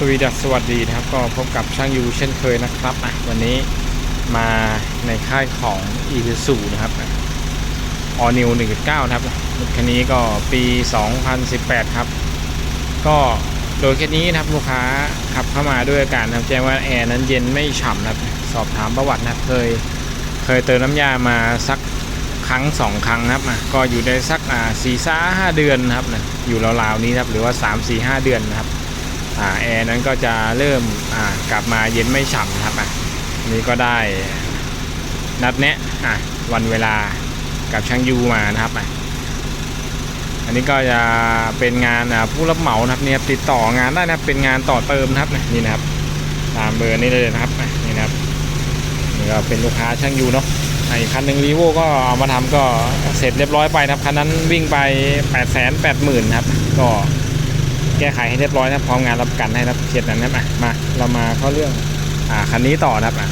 สวีดัสสวัสดีนะครับ ก็พบกับช่างยูเช่นเคยนะครับอะวันนี้มาในค่ายของ e ี s u นะครับออนิว1.9 นะครับรถคันนี้ก็ปี 2018 ครับ ก็โดยแค่นี้นะครับลูกค้าขับเข้ามาด้วยอาการครับแจ้งว่าแอร์นั้นเย็นไม่ฉ่ำนะครับ สอบถามประวัตินะครับเคยเคยเติมน้ำยามาสักครั้งสองครั้งนะครับอะก็อยู่ได้สักอ่าสี่ซ่าห้าเดือนนะครับนะอยู่ราวๆนี้นะครับหรือว่า 3 4 5 เดือนนะครับ แอร์นั้นก็จะเริ่มอ่ากลับมาเย็นไม่ฉ่ำนะครับอะนี่ก็ได้นัดแนะอะวันเวลากับช่างยูมานะครับอะอันนี้ก็จะเป็นงานผู้รับเหมานะครับเนี่ยติดต่องานได้นะครับเป็นงานต่อเติมนะครับนี่นะครับ ตามเบอร์นี้เลยนะครับนี่นะครับนี่ก็เป็นลูกค้าช่างยูเนาะอีกคันหนึ่งรีโวก็เอามาทำก็เสร็จเรียบร้อยไปนะครับคันนั้นวิ่งไป8 8 0 0 0 0นะครับก็ แก้ไขให้เรียบร้อยนะพร้อมงานรับประกันให้นะครับเขียนนั้นน่ะมาเรามาเข้าเรื่องอ่าคันนี้ต่อนะครับอะ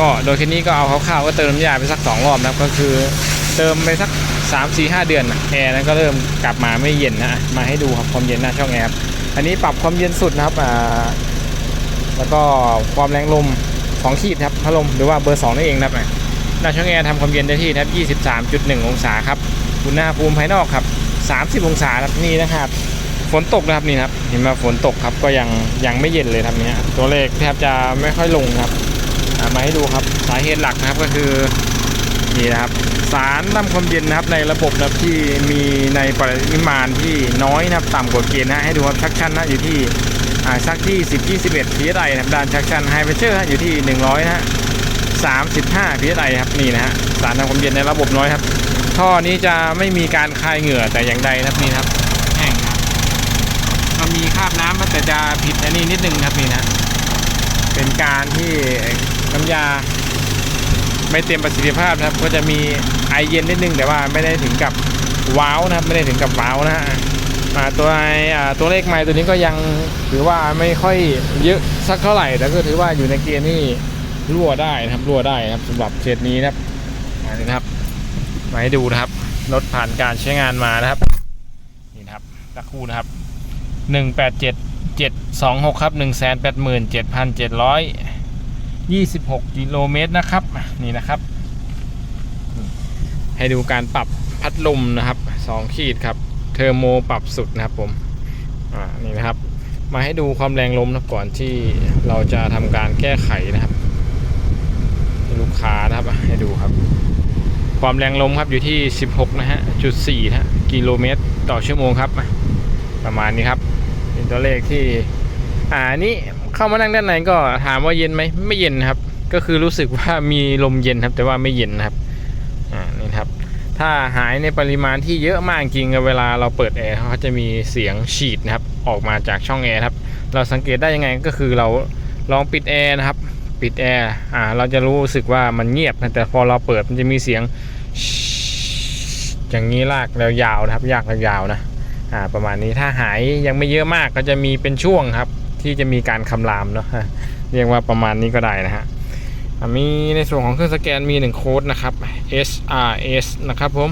ก็โดยคันนี้ก็เอาคร่าวๆก็เติมน้ำยาไปสักสองรอบนะครับก็คือเติมไปสัก 3 4 5 เดือนนะแอร์นั้นก็เริ่มกลับมาไม่เย็นนะมาให้ดูครับความเย็นหน้าช่องแอร์อันนี้ปรับความเย็นสุดนะครับอ่าแล้วก็ความแรงลม2ขีดครับพัดลมหรือว่าเบอร์2นั่นเองนะครับหน้าช่องแอร์ทำความเย็นได้ที่นะครับ23.1 องศาครับอุณหภูมิภายนอกครับ 30 องศาครับนี่นะครับ ฝนตกนะครับนี่ครับเห็นไหมฝนตกครับก็ยังยังไม่เย็นเลยครับเนี่ยตัวเลขแทบจะไม่ค่อยลงครับามาให้ดูครับสาเหตุหลักนะครับก็คือนี่นะครับสารทำความเย็นนะครับในระบบนะครับที่มีในปริมาณที่น้อยนะครับต่ำกว่าเกณฑ์นะให้ดูครับชักชันนะอยู่ที่อ่าชักที่10ที่11 psi นะครับด้านชักชันไฮเพรสเชอร์อยู่ที่ 100นะฮะ35 psi ครับนี่นะฮะสารทำความเย็นในระบบน้อยครับท่อนี้จะไม่มีการคายเหงื่อแต่อย่างใดนะครับนี่ครับแห้งครับ มีคราบน้ำแต่จะผิดอันนี้นิดนึงครับนี่นะ เป็นการที่น้ำยาไม่เต็มประสิทธิภาพนะครับ ก็จะมีไอเย็นนิดนึงแต่ว่าไม่ได้ถึงกับว้าวนะครับ ไม่ได้ถึงกับว้าวนะฮะตัวไอตัวเลขไม้ตัวนี้ก็ยังถือว่าไม่ค่อยเยอะสักเท่าไหร่แต่ก็ถือว่าอยู่ในเกณฑ์ที่รั่วได้นะครับรั่วได้นะครับสำหรับเคสนี้นะครับอันนี้นะครับมาให้ดูนะครับรถผ่านการใช้งานมานะครับนี่นะครับตะคู่นะครับ หนึ่งแปดเจ็ดเจ็ดสองหกครับหนึ่งแสนแปดหมื่นเจ็ดพันเจ็ดร้อยยี่สิบหกกิโลเมตรนะครับ นี่นะครับ ให้ดูการปรับพัดลมนะครับสองขีดครับ เทอร์โมปรับสุดนะครับผม อ่า นี่นะครับ มาให้ดูความแรงลมนะก่อนที่เราจะทำการแก้ไขนะครับ ลูกค้านะครับ ให้ดูครับความแรงลมครับอยู่ที่ 16 นะฮะจุด4นะฮะกิโลเมตร ต่อชั่วโมงครับ ประมาณนี้ครับ เป็นตัวเลขที่ อ่านี่เข้ามานั่งด้านในก็ถามว่าเย็นไหมไม่เย็นครับ ก็คือรู้สึกว่ามีลมเย็นครับ แต่ว่าไม่เย็นครับอ่านี่ครับ ถ้าหายในปริมาณที่เยอะมากจริงเวลาเราเปิดแอร์เขาจะมีเสียงฉีดนะครับ ออกมาจากช่องแอร์ครับ เราสังเกตได้ยังไงก็คือเราลองปิดแอร์นะครับ ปิดแอร์อ่าเราจะรู้สึกว่ามันเงียบนะแต่พอเราเปิดมันจะมีเสียงอย่างนี้ลากแล้วยาวนะครับยากแล้วยาวนะ อ่าประมาณนี้ถ้าหายยังไม่เยอะมากก็จะมีเป็นช่วงครับ ที่จะมีการคำรามเนาะเรียกว่าประมาณนี้ก็ได้นะฮะอ่ามีในส่วนของเครื่องสแกนมีหนึ่งโค้ดนะครับ SRS นะครับผม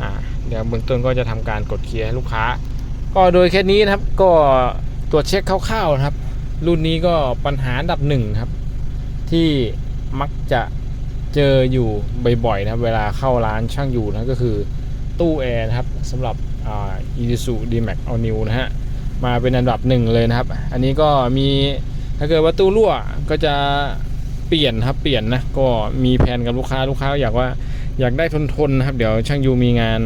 อ่าเดี๋ยวเบื้องต้นก็จะทำการกดเคลียร์ให้ลูกค้า ก็โดยแค่นี้นะครับก็ตรวจเช็คคร่าวๆนะครับ รุ่นนี้ก็ปัญหาดับหนึ่งครับ ที่มักจะเจออยู่บ่อยๆนะเวลาเข้าร้านช่างอยู่นะก็คือ ตู้แอร์นะครับสำหรับอ่า Isuzu D-Max All New นะฮะมาเป็นอันดับหนึ่งเลยนะครับ อันนี้ก็มีถ้าเกิดว่าตู้รั่วก็จะเปลี่ยนครับเปลี่ยนนะก็มีแผนกับลูกค้าลูกค้าอยากว่าอยากได้ทนทนนะครับ เดี๋ยวช่างยูมีงาน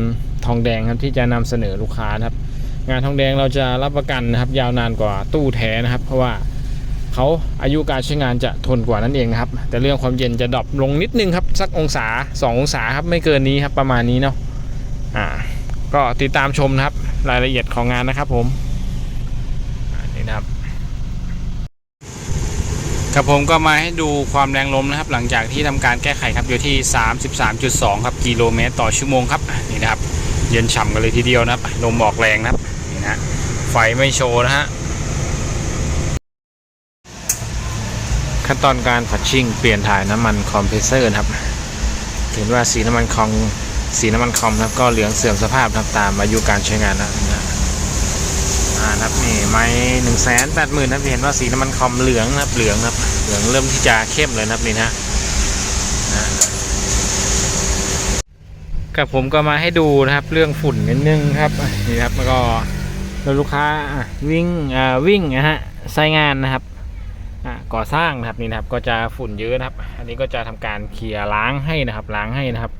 ทองแดงครับที่จะนำเสนอลูกค้านะครับ งานทองแดงเราจะรับประกันนะครับ ยาวนานกว่าตู้แท้นะครับ เพราะว่าเขาอายุการใช้งานจะทนกว่านั่นเองนะครับ แต่เรื่องความเย็นจะดรอปลงนิดนึงครับสักองศา 2 องศาครับไม่เกินนี้ครับประมาณนี้เนาะ อ่า ก็ติดตามชมนะครับ รายละเอียดของงานนะครับผมนี่นะครับครับผมก็มาให้ดูความแรงลมนะครับ หลังจากที่ทำการแก้ไขครับอยู่ที่ 33.2 ครับกิโลเมตรต่อชั่วโมงครับนี่นะครับ เย็นฉ่ำกันเลยทีเดียวนะครับ ลมออกแรงนะครับนี่นะฮะไฟไม่โชว์นะฮะขั้นตอนการผัดชิ่งเปลี่ยนถ่ายน้ำมันคอมเพรสเซอร์นะครับ เห็นว่าสีน้ำมันคอง สีน้ำมันคอมนะครับก็เหลืองเสื่อมสภาพนะครับตามอายุการใช้งานนะนะอ่านะครับนี่ไม้หนึ่งแสนแปดหมื่นนะเห็นว่าสีน้ำมันคอมเหลืองนะครับเหลืองนะครับเหลืองเริ่มที่จะเข้มเลยนะครับนี่นะนะกับผมก็มาให้ดูนะครับเรื่องฝุ่นนิดนึงครับนี่ครับแล้วก็ลูกค้าวิ่งอ่าวิ่งนะฮะไซงานนะครับอะก่อสร้างนะครับนี่นะครับก็จะฝุ่นเยอะนะครับ อันนี้ก็จะทำการเคลียร์ล้างให้นะครับล้างให้นะครับ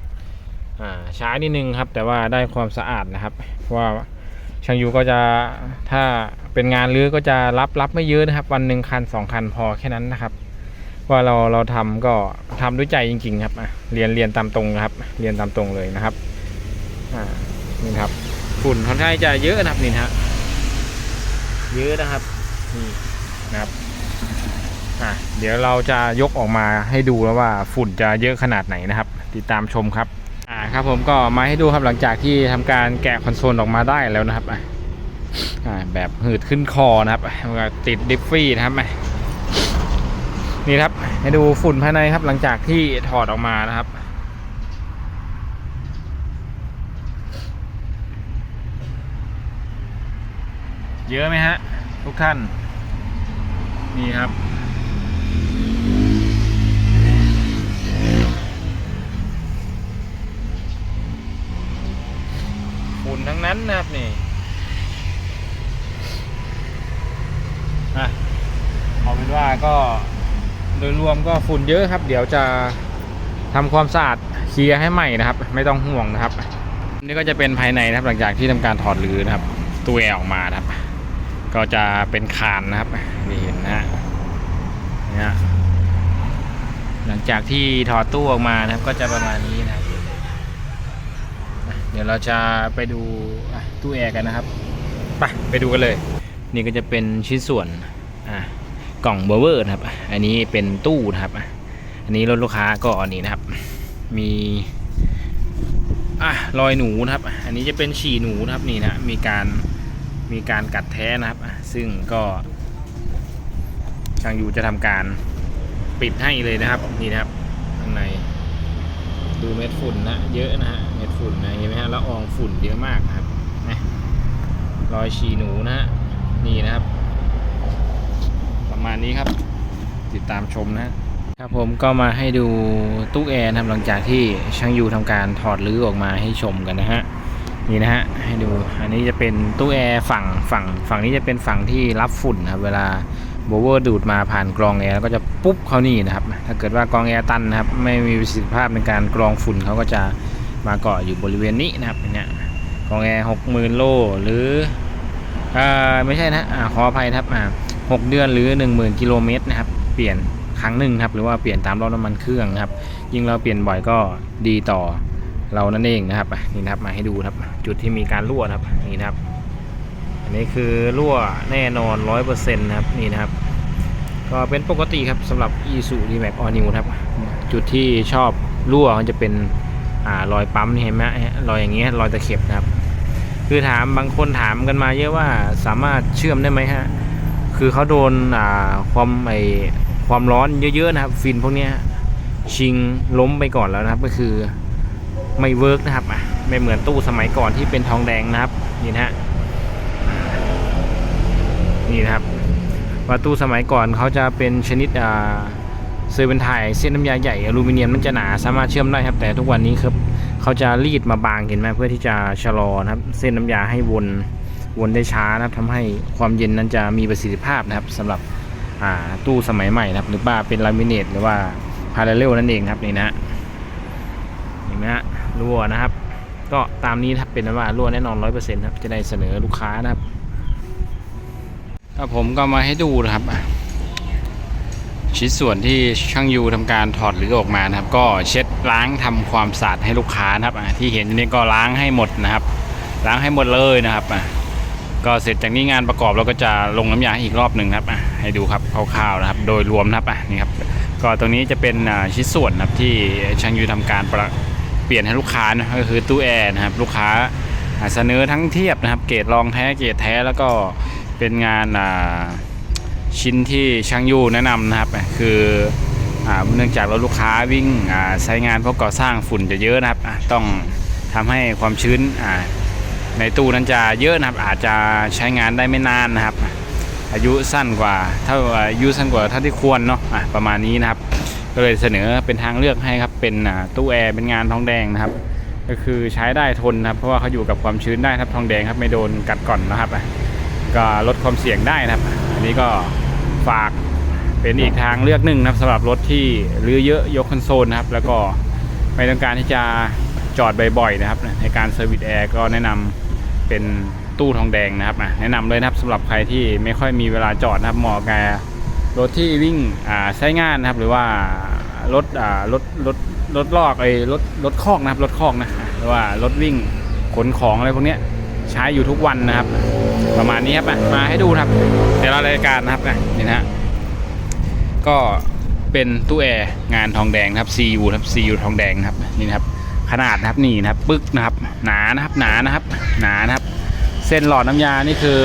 อ่าช้านิดนึงครับ แต่ว่าได้ความสะอาดนะครับเพราะว่าช่างยูก็จะถ้าเป็นงานรื้อก็จะรับรับไม่เยอะนะครับ วันหนึ่งคันสองคันพอแค่นั้นนะครับ ว่าเราเราทำก็ทำด้วยใจจริง ๆ ครับเรียนเรียนตามตรงนะครับ เรียนตามตรงเลยนะครับอ่านี่ครับฝุ่นค่อนข้างจะเยอะนะครับนี่ฮะเยอะนะครับนี่นะครับอะเดี๋ยวเราจะยกออกมาให้ดูแล้วว่าฝุ่นจะเยอะขนาดไหนนะครับ ติดตามชมครับ ครับผมก็มาให้ดูครับหลังจากที่ทำการแกะคอนโซลออกมาได้แล้วนะครับอ่าแบบหืดขึ้นคอนะครับติดดิฟฟี่นะครับอ่นี่ครับให้ดูฝุ่นภายในครับหลังจากที่ถอดออกมานะครับเยอะไหมฮะ ทุกท่าน นี่ครับุ่นทั้งนั้นนะครับนี่อะเอาเป็นว่าก็โดยรวมก็ฝุ่นเยอะครับ เดี๋ยวจะทำความสะอาดเคลียร์ให้ใหม่นะครับ ไม่ต้องห่วงนะครับ นี่ก็จะเป็นภายในนะครับ หลังจากที่ทำการถอดรื้อนะครับตู้แอออกมาครับ ก็จะเป็นคานนะครับนี่เห็นนะฮะเนี่ยหลังจากที่ถอดตู้ออกมานะครับ ก็จะประมาณนี้นะ เดี๋ยวเราจะไปดูตู้แอร์กันนะครับไปไปดูกันเลย นี่ก็จะเป็นชิ้นส่วนกล่องเบอร์เวอร์นะครับ อันนี้เป็นตู้นะครับ อันนี้รถลูกค้าก็อันนี้นะครับ มีอะรอยหนูนะครับ อันนี้จะเป็นฉี่หนูนะครับนี่นะมีการมีการกัดแท้นะครับ ซึ่งก็ช่างยูจะทำการปิดให้เลยนะครับนี่นะครับข้างในดูเม็ดฝุ่นนะเยอะนะฮะเม็ด ฝุ่นนะเห็นไหมฮะละอองฝุ่นเยอะมากนะครับนะรอยฉีหนูนะฮะนี่นะครับ ประมาณนี้ครับ ติดตามชมนะครับผมก็มาให้ดูตู้แอร์นะครับหลังจากที่ช่างยูทำการถอดรื้อออกมาให้ชมกันนะฮะนี่นะฮะให้ดูอันนี้จะเป็นตู้แอร์ฝั่งฝั่งฝั่งนี้จะเป็นฝั่งที่รับฝุ่นครับเวลาโบเวอร์ดูดมาผ่านกรองแอร์แล้วก็จะปุ๊บเข้านี่นะครับ ถ้าเกิดว่ากรองแอร์ตันนะครับ ไม่มีประสิทธิภาพในการกรองฝุ่นเขาก็จะ มาเกาะอยู่บริเวณนี้นะครับเนี่ยกองแอร์หกหมื่นโลหรืออ่าไม่ใช่นะอ่าขออภัยครับอ่าหกเดือนหรือหนึ่งหมื่นกิโลเมตรนะครับ เปลี่ยนครั้งหนึ่งครับหรือว่าเปลี่ยนตามรอบน้ำมันเครื่องครับยิ่งเราเปลี่ยนบ่อยก็ดีต่อเรานั่นเองนะครับนี่นะครับมาให้ดูครับ จุดที่มีการรั่วครับนี่นะครับ อันนี้คือรั่วแน่นอนร้อยเปอร์เซ็นต์นะครับนี่นะครับ ก็เป็นปกติครับสำหรับ e s u d m a x All New ครับ จุดที่ชอบรั่วมันจะเป็น อ่ารอยปั๊มนี่เห็นไหมรอยอย่างเงี้ยรอยตะเข็บนะครับ คือถามบางคนถามกันมาเยอะว่าสามารถเชื่อมได้ไหมฮะคือเขาโดนอ่าความไอความร้อนเยอะๆนะครับ ฟินพวกเนี้ยชิงล้มไปก่อนแล้วนะครับ ก็คือไม่เวิร์กนะครับอะไม่เหมือนตู้สมัยก่อนที่เป็นทองแดงนะครับนี่นะฮะนี่นะครับว่าตู้สมัยก่อนเขาจะเป็นชนิดอ่า เซอร์เวนไทยเส้นน้ำยาใหญ่อลูมิเนียมมันจะหนาสามารถเชื่อมได้ครับ แต่ทุกวันนี้ครับเขาจะรีดมาบางเห็นไหมเพื่อที่จะชะลอนะครับ เส้นน้ำยาให้วนวนได้ช้านะครับทำให้ความเย็นนั้นจะมีประสิทธิภาพนะครับสำหรับตู้สมัยใหม่นะครับ หรือว่าเป็นลามิเนตหรือว่าพาราเรลนั่นเองครับนี่นะเห็นไหมฮะรั่วนะครับ ก็ตามนี้ครับเป็นว่ารั่วแน่นอนร้อยเปอร์เซ็นต์ครับจะได้เสนอลูกค้านะครับก็ผมก็มาให้ดูนะครับ ชิ้นส่วนที่ช่างยูทำการถอดหรือออกมานะครับ ก็เช็ดล้างทำความสะอาดให้ลูกค้านะครับอะที่เห็นนี่ก็ล้างให้หมดนะครับ ล้างให้หมดเลยนะครับอะก็เสร็จจากนี้งานประกอบเราก็จะลงน้ำยาอีกรอบหนึ่งครับอะให้ดูครับคร่าวๆนะครับ โดยรวมนะครับอะนี่ครับก็ตรงนี้จะเป็นอ่าชิ้นส่วนนะครับที่ช่างยูทำการประเปลี่ยนให้ลูกค้านะก็คือตู้แอร์นะครับลูกค้าเสนอทั้งเทียบนะครับ เกรดรองแท้เกรดแท้แล้วก็เป็นงานอ่า ชิ้นที่ช่างยูแนะนำนะครับ คือเนื่องจากเราลูกค้าวิ่งใช้งานพวกก่อสร้างฝุ่นจะเยอะนะครับต้องทำให้ความชื้นในตู้นั้นจะเยอะนะครับ อาจจะใช้งานได้ไม่นานนะครับ อายุสั้นกว่าเท่าอายุสั้นกว่าเท่าที่ควรเนาะะประมาณนี้นะครับ ก็เลยเสนอเป็นทางเลือกให้ครับเป็นตู้แอร์เป็นงานทองแดงนะครับ ก็คือใช้ได้ทนนะครับ เพราะว่าเขาอยู่กับความชื้นได้ครับทองแดงครับไม่โดนกัดก่อนนะครับ ก็ลดความเสี่ยงได้นะครับ อันนี้ก็ฝากเป็นอีกทางเลือกหนึ่งนะครับสำหรับรถที่รื้อเยอะยกคอนโซลนะครับ แล้วก็ไม่ต้องการที่จะจอดบ่อยๆนะครับ ในการเซอร์วิสแอร์ก็แนะนำเป็นตู้ทองแดงนะครับอะแนะนำเลยนะครับสำหรับใครที่ไม่ค่อยมีเวลาจอดนะครับเหมาะกับรถที่วิ่งใช้งานนะครับ หรือว่ารถรถรถรถลอกไอ้รถรถคอกนะครับรถคอกนะหรือว่ารถวิ่งขนของอะไรพวกนี้ใช้อยู่ทุกวันนะครับ ประมาณนี้ครับอะมาให้ดูนะครับแต่ละรายการนะครับอะนี่นะฮะก็เป็นตู้แอร์งานทองแดงครับ CU นะครับ CU ทองแดงครับนี่นะครับ ขนาดนะครับนี่นะครับ ปึ๊กนะครับ หนานะครับหนานะครับ หนานะครับ เส้นหลอดน้ำยานี่คือ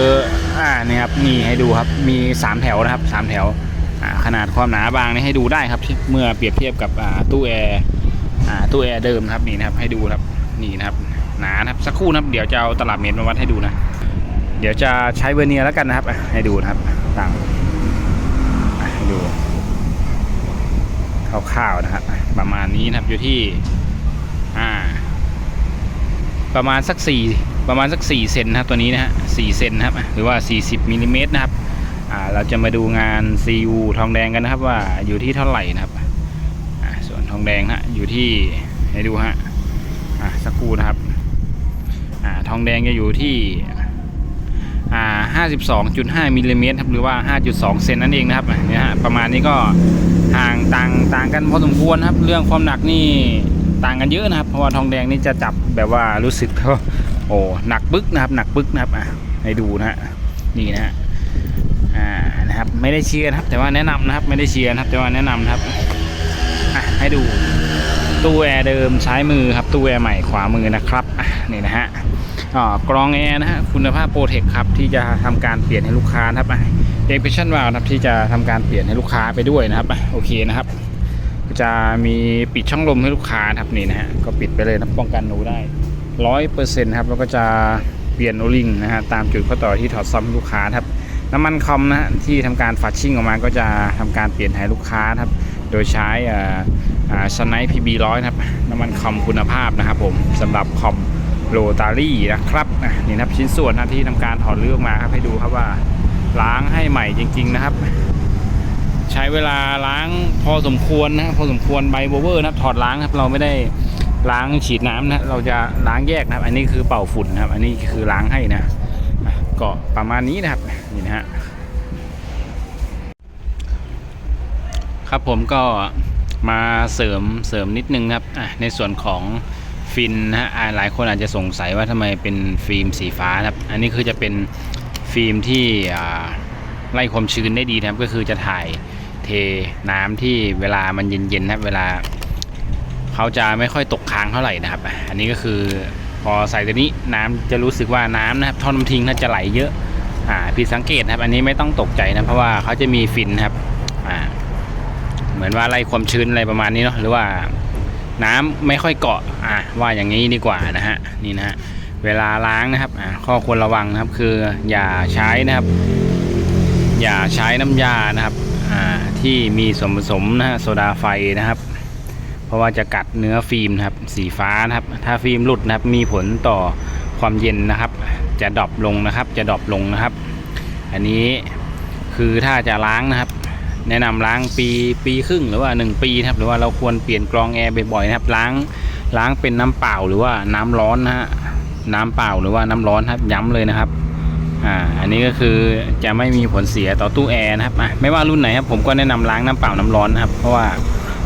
อ่านี่ครับนี่ให้ดูครับมี 3 แถวนะครับ 3 แถวขนาดความหนาบางนี่ให้ดูได้ครับเมื่อเปรียบเทียบกับตู้แอร์ตู้แอร์เดิมครับนี่นะครับให้ดูครับนี่นะครับหนานะครับสักครู่นะครับเดี๋ยวจะเอาตลับเมตรมาวัดให้ดูนะ เดี๋ยวจะใช้เวเนียร์แล้วกันนะครับให้ดูนะครับต่างให้ดูคร่าวๆนะครับ ประมาณนี้นะครับอยู่ที่อ่าประมาณสักสี่ประมาณสัก4เซนนะครับตัวนี้นะฮะ4เซนนะครับ หรือว่า 40มิลลิเมตรนะครับอ่าเราจะมาดูงาน CU ทองแดงกันนะครับว่าอยู่ที่เท่าไหร่นะครับอ่าส่วนทองแดงฮะอยู่ที่ให้ดูฮะอ่าสักครู่นะครับอ่าทองแดงจะอยู่ที่ อ่า52.5มิลลิเมตรครับหรือว่า 5.2 เซนนั่นเองนะครับเนี่ยฮะประมาณนี้ก็ห่างต่างต่างกันพอสมควรครับ เรื่องความหนักนี่ต่างกันเยอะนะครับ เพราะว่าทองแดงนี่จะจับแบบว่ารู้สึกเขาโอ้หนักบึกนะครับ หนักบึกนะครับอะให้ดูนะฮะนี่นะฮะอ่านะครับไม่ได้เชียร์ครับ แต่ว่าแนะนำนะครับไม่ได้เชียร์ครับ แต่ว่าแนะนำนะครับอะให้ดูตู้แอร์เดิมซ้ายมือครับตู้แอร์ใหม่ขวามือนะครับนี่นะฮะ กรองแอร์นะฮะคุณภาพโปรเทคครับที่จะทำการเปลี่ยนให้ลูกค้านะครับเดกเพชั่นวาลนะครับที่จะทำการเปลี่ยนให้ลูกค้าไปด้วยนะครับโอเคนะครับ จะมีปิดช่องลมให้ลูกค้าครับนี่นะฮะก็ปิดไปเลยนะป้องกันหนูได้ร้อยเปอร์เซ็นต์ครับแล้วก็จะเปลี่ยนโอลิงนะฮะตามจุดข้อต่อที่ถอดซ่อมลูกค้าครับน้ำมันคอมนะฮะที่ทำการฟัดชิ่งออกมาก็จะทำการเปลี่ยนให้ลูกค้าครับโดยใช้สไนพีบีร้อยครับน้ำมันคอมคุณภาพนะครับผมสำหรับคอม โรตารี่นะครับนี่นะครับชิ้นส่วนนะที่ทำการถอดเลือกมาครับให้ดูครับว่าล้างให้ใหม่จริง ๆนะครับ ใช้เวลาล้างพอสมควรนะพอสมควรไบโบเวอร์นะครับถอดล้างครับเราไม่ได้ล้างฉีดน้ำนะเราจะล้างแยกนะครับ อันนี้คือเป่าฝุ่นนะครับ อันนี้คือล้างให้นะก็ประมาณนี้นะครับนี่นะฮะครับผมก็มาเสริมเสริมนิดนึงครับในส่วนของ ฟินนะฮะหลายคนอาจจะสงสัยว่าทำไมเป็นฟิล์มสีฟ้านะครับ อันนี้คือจะเป็นฟิล์มที่ไล่ความชื้นได้ดีนะครับ ก็คือจะถ่ายเทน้ำที่เวลามันเย็นๆนะครับ เวลาเขาจะไม่ค่อยตกค้างเท่าไหร่นะครับ อันนี้ก็คือพอใส่ตัวนี้น้ำจะรู้สึกว่าน้ำนะครับท่อน้ำทิ้งน่าจะไหลเยอะอ่าผิดสังเกตนะครับ อันนี้ไม่ต้องตกใจนะเพราะว่าเขาจะมีฟินนะครับอ่าเหมือนว่าไล่ความชื้นอะไรประมาณนี้เนาะหรือว่า น้ำไม่ค่อยเกาะอ่าว่าอย่างนี้ดีกว่านะฮะนี่นะฮะเวลาล้างนะครับอ่าข้อควรระวังนะครับคืออย่าใช้นะครับ อย่าใช้น้ำยานะครับอ่าที่มีส่วนผสมนะฮะโซดาไฟนะครับ เพราะว่าจะกัดเนื้อฟิล์มนะครับสีฟ้านะครับ ถ้าฟิล์มหลุดนะครับมีผลต่อความเย็นนะครับ จะดรอปลงนะครับ จะดรอปลงนะครับ อันนี้คือถ้าจะล้างนะครับ แนะนำล้างปีปีครึ่งหรือว่า 1 ปีนะครับหรือว่าเราควรเปลี่ยนกรองแอร์บ่อยๆนะครับล้างล้างเป็นน้ำเปล่าหรือว่าน้ำร้อนนะฮะน้ำเปล่าหรือว่าน้ำร้อนครับย้ำเลยนะครับอ่าอันนี้ก็คือจะไม่มีผลเสียต่อตู้แอร์นะครับอะไม่ว่ารุ่นไหนครับผมก็แนะนำล้างน้ำเปล่าน้ำร้อนนะครับ เพราะว่า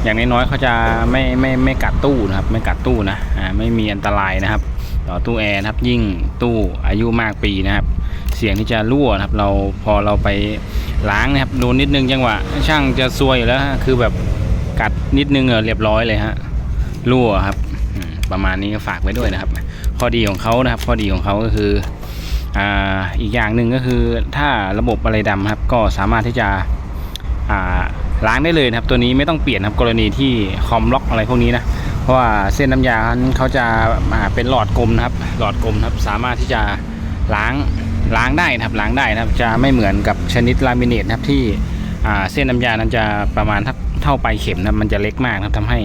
อย่างน้อยๆเขาจะไม่ไม่ไม่กัดตู้นะครับ ไม่กัดตู้นะอ่าไม่มีอันตรายนะครับ ต่อตู้แอร์นะครับยิ่งตู้อายุมากปีนะครับ เสียงที่จะรั่วนะครับ เราพอเราไป ล้างนะครับโดนนิดนึงจังหวะช่างจะซวยอยู่แล้วฮะคือแบบกัดนิดนึงเออเรียบร้อยเลยฮะรั่วครับประมาณนี้ก็ฝากไว้ด้วยนะครับข้อดีของเขานะครับข้อดีของเขาก็คืออ่าอีกอย่างหนึ่งก็คือถ้าระบบอะไรดำครับ ก็สามารถที่จะอ่าล้างได้เลยนะครับ ตัวนี้ไม่ต้องเปลี่ยนครับกรณีที่คอมล็อกอะไรพวกนี้นะเพราะว่าเส้นน้ำยาเขาจะเป็นหลอดกลมนะครับ หลอดกลมครับสามารถที่จะล้าง ล้างได้นะครับล้างได้นะครับจะไม่เหมือนกับชนิดลามิเนตนะครับที่เส้นน้ำยานั้นจะประมาณเท่าปลายเข็มนะมันจะเล็กมากนะครับทำให้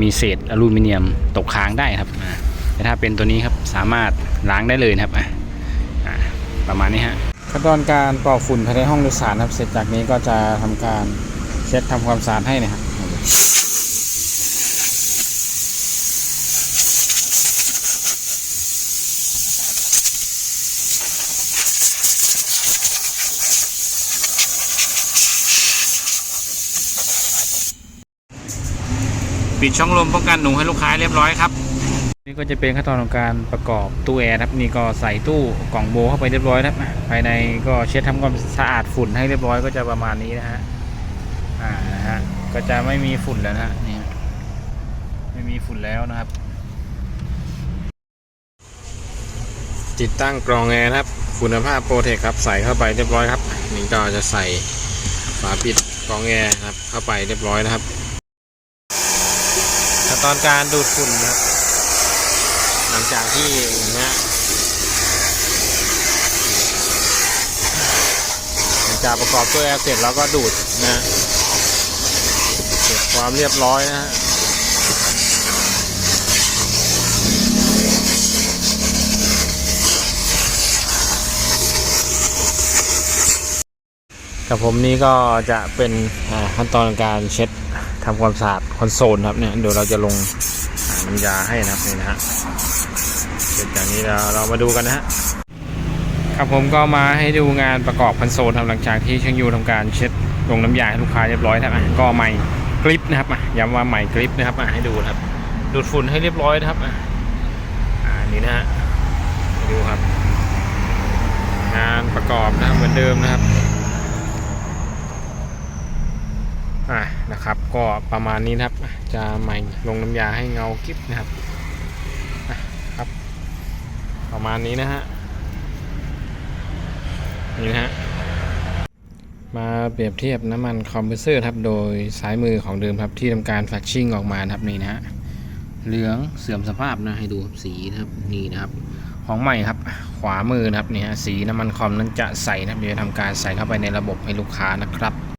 มีเศษอลูมิเนียมตกค้างได้ครับแต่ถ้าเป็นตัวนี้ครับสามารถล้างได้เลยนะครับประมาณนี้ฮะขั้นตอนการปอกฝุ่นภายในห้องโดยสารครับเสร็จจากนี้ก็จะทำการเช็ดทำความสะอาดให้นะครับ ปิดช่องลมป้องกันหนูให้ลูกค้าเรียบร้อยครับ นี่ก็จะเป็นขั้นตอนของการประกอบตู้แอร์ครับนี่ก็ใส่ตู้กล่องโบเข้าไปเรียบร้อยครับภายในก็เช็ดทำความสะอาดฝุ่นให้เรียบร้อยก็จะประมาณนี้นะฮะอ่านะฮะก็จะไม่มีฝุ่นแล้วนะฮะนี่ไม่มีฝุ่นแล้วนะครับ ติดตั้งกรองแอร์นะครับ คุณภาพโปรเทคครับใส่เข้าไปเรียบร้อยครับนี่ก็จะใส่ฝาปิดกรองแอร์ครับเข้าไปเรียบร้อยนะครับ ตอนการดูดฝุ่นนะครับ หลังจากที่นะฮะหลังจากประกอบตัวแอร์เสร็จแล้วก็ดูดนะเก็บความเรียบร้อยนะฮะกับผมนี่ก็จะเป็นขั้นตอนการเช็ด ทำความสะอาดคอนโซลครับเนี่ยเดี๋ยวเราจะลงน้ำยาให้นะครับนี่นะฮะเสร็จจากนี้เราเรามาดูกันนะฮะครับผมก็มาให้ดูงานประกอบคอนโซลครับหลังจากที่ช่างยูทำการเช็ดลงน้ำยาให้ลูกค้าเรียบร้อยครับอะก็ใหม่กริปนะครับอะย้ำว่าใหม่กริปนะครับอะให้ดูครับดูดฝุ่นให้เรียบร้อยนะครับอะอ่านี่นะฮะดูครับ งานประกอบนะครับเหมือนเดิมนะครับอะ นะครับ ก็ประมาณนี้นะครับ จะใหม่ลงน้ำยาให้เงากิ๊บนะครับครับ ประมาณนี้นะฮะนี่นะฮะมาเปรียบเทียบน้ำมันคอมเพรสเซอร์ครับโดยสายมือของเดิมครับที่ทำการแฟชชิ่งออกมานะครับนี่นะฮะเหลืองเสื่อมสภาพนะให้ดูสีนะครับนี่นะครับ ของใหม่ครับขวามือนะครับนี่ฮะสีน้ำมันคอมนั้นจะใส่นะครับเดี๋ยวทำการใส่เข้าไปในระบบให้ลูกค้านะครับ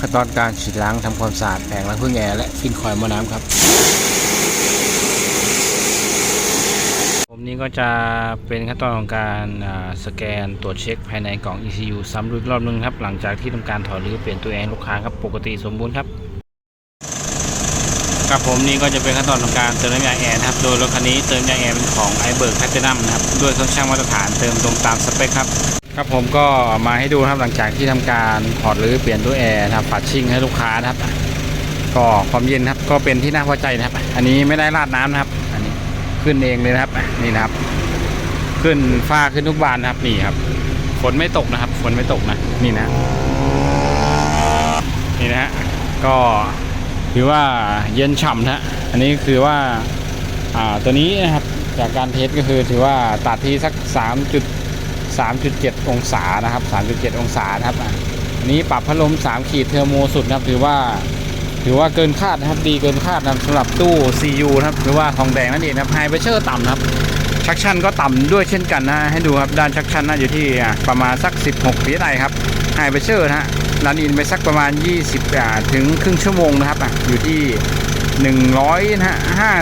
ขั้นตอนการฉีดล้างทำความสะอาดแผงล้างพึ่งแอร์และฟินคอยล์หม้อน้ำครับ ผมนี้ก็จะเป็นขั้นตอนของการสแกนตรวจเช็คภายในกล่อง ECU ซ้ำอีกรอบนึงครับ หลังจากที่ทำการถอดหรือเปลี่ยนตัวแอร์ลูกค้าครับปกติสมบูรณ์ครับครับผมนี่ก็จะเป็นขั้นตอนของการเติมน้ำยาแอร์นะครับ โดยรถคันนี้เติมน้ำยาแอร์เป็นของ i b e r g Platinum นะครับ ด้วยเครื่องช่างมาตรฐานเติมตรงตามสเปคครับ ครับผมก็มาให้ดูครับหลังจากที่ทำการถอดหรือเปลี่ยนตัวแอร์นะครับปัดชิ่งให้ลูกค้านะครับ ก็ความเย็นครับก็เป็นที่น่าพอใจนะครับ อันนี้ไม่ได้ราดน้ำนะครับ อันนี้ขึ้นเองเลยนะครับนี่นะครับ ขึ้นฟ้าขึ้นทุกบานนะครับนี่ครับ ฝนไม่ตกนะครับ ฝนไม่ตกนะนี่นะ นี่นะฮะก็ถือว่าเย็นฉ่ำนะอันนี้คือว่าอ่าตัวนี้นะครับจากการเทสก็คือถือว่าตัดที่สัก3จุด 3.7 องศานะครับ 3.7 องศานะครับอะอันนี้ปรับพัดลม 3 ขีดเทอร์โมสุดนะครับถือว่าถือว่าเกินคาดนะครับดีเกินคาดนะครับสำหรับตู้ CU นะครับหรือว่าทองแดงนั่นเองนะครับไฮเ r เชอร์ต่ำนะครับชักชันก็ต่ำด้วยเช่นกันนะให้ดูครับด้านชักชันน่าอยู่ที่อะประมาณสัก 16 psi ครับไฮเ r เชอร์นะฮะรันอินไปสักประมาณ 20อ่าถึงครึ่งชั่วโมงนะครับอะอยู่ที่ 100นะฮะ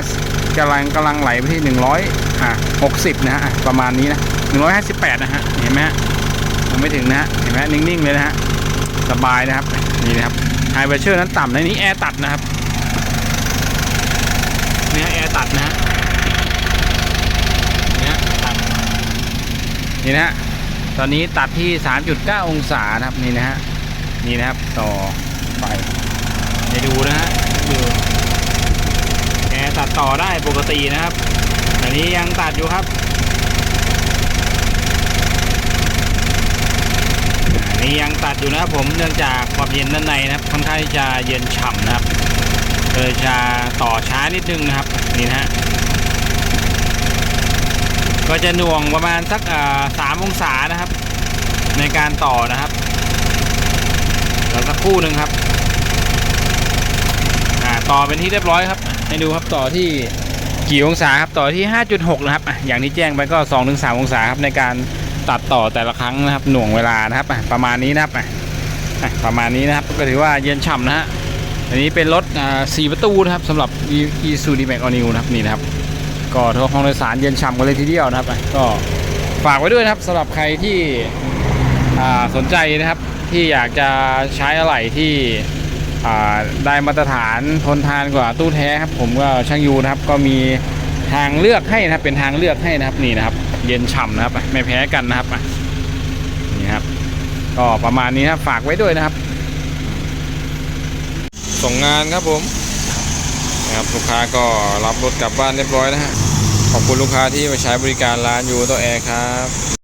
5กำลังกำลังไหลไปที่ 100อะ60 นะฮะประมาณนี้นะ 158 นะฮะ เห็นไหมฮะยังไม่ถึงนะฮะ เห็นไหมนิ่งๆ เลยนะฮะ สบายนะครับ นี่นะครับ ไฮเวอร์เชอร์นั้นต่ำในนี้แอร์ตัดนะครับ นี่ฮะแอร์ตัดนะฮะ นี่ฮะตัด นี่นะฮะ ตอนนี้ตัดที่ 3.9 องศานะครับ นี่นะฮะ นี่นะครับต่อไปให้ดูนะฮะดูแอร์ตัดต่อได้ปกตินะครับ อันนี้ยังตัดอยู่ครับ อั นี้ยังตัดอยู่นะครับผมเนื่องจากความเย็นด้านในนะครับค่อนข้างที่จะเย็นฉ่ำนะครับเลยจะต่อช้านิดนึงนะครับนี่นะฮะก็จะหน่วงประมาณสักสามองศานะครับ ในการต่อนะครับแล้วสักครู่หนึ่งครับต่อเป็นที่เรียบร้อยครับ ให้ดูครับต่อที่กี่องศาครับต่อที่ 5.6 นะครับอะอย่างที่แจ้งไปก็ 2-3 องศาครับในการ ตัดต่อแต่ละครั้งนะครับ หน่วงเวลานะครับประมาณนี้นะครับประมาณนี้นะครับก็ถือว่าเย็นฉ่ำนะฮะอันนี้เป็นรถสี่ประตูนะครับสำหรับ e s u d m a x All New นะครับนี่นะครับ ก็ทั่วห้องโดยสารเย็นฉ่ำกันเลยทีเดียวนะครับก็ฝากไว้ด้วยนะครับสำหรับใครที่สนใจนะครับที่อยากจะใช้อะไหล่ที่ได้มาตรฐานทนทานกว่าตู้แท้ครับผมก็ช่างยูนะครับก็มีทางเลือกให้นะครับเป็นทางเลือกให้นะครับนี่นะครับ เย็นฉ่ำนะครับไม่แพ้กันนะครับนี่ครับ ก็ประมาณนี้ครับฝากไว้ด้วยนะครับ ส่งงานครับผมนะครับลูกค้าก็รับรถกลับบ้านเรียบร้อยนะฮะขอบคุณลูกค้าที่มาใช้บริการร้านยูโตแอร์ครับ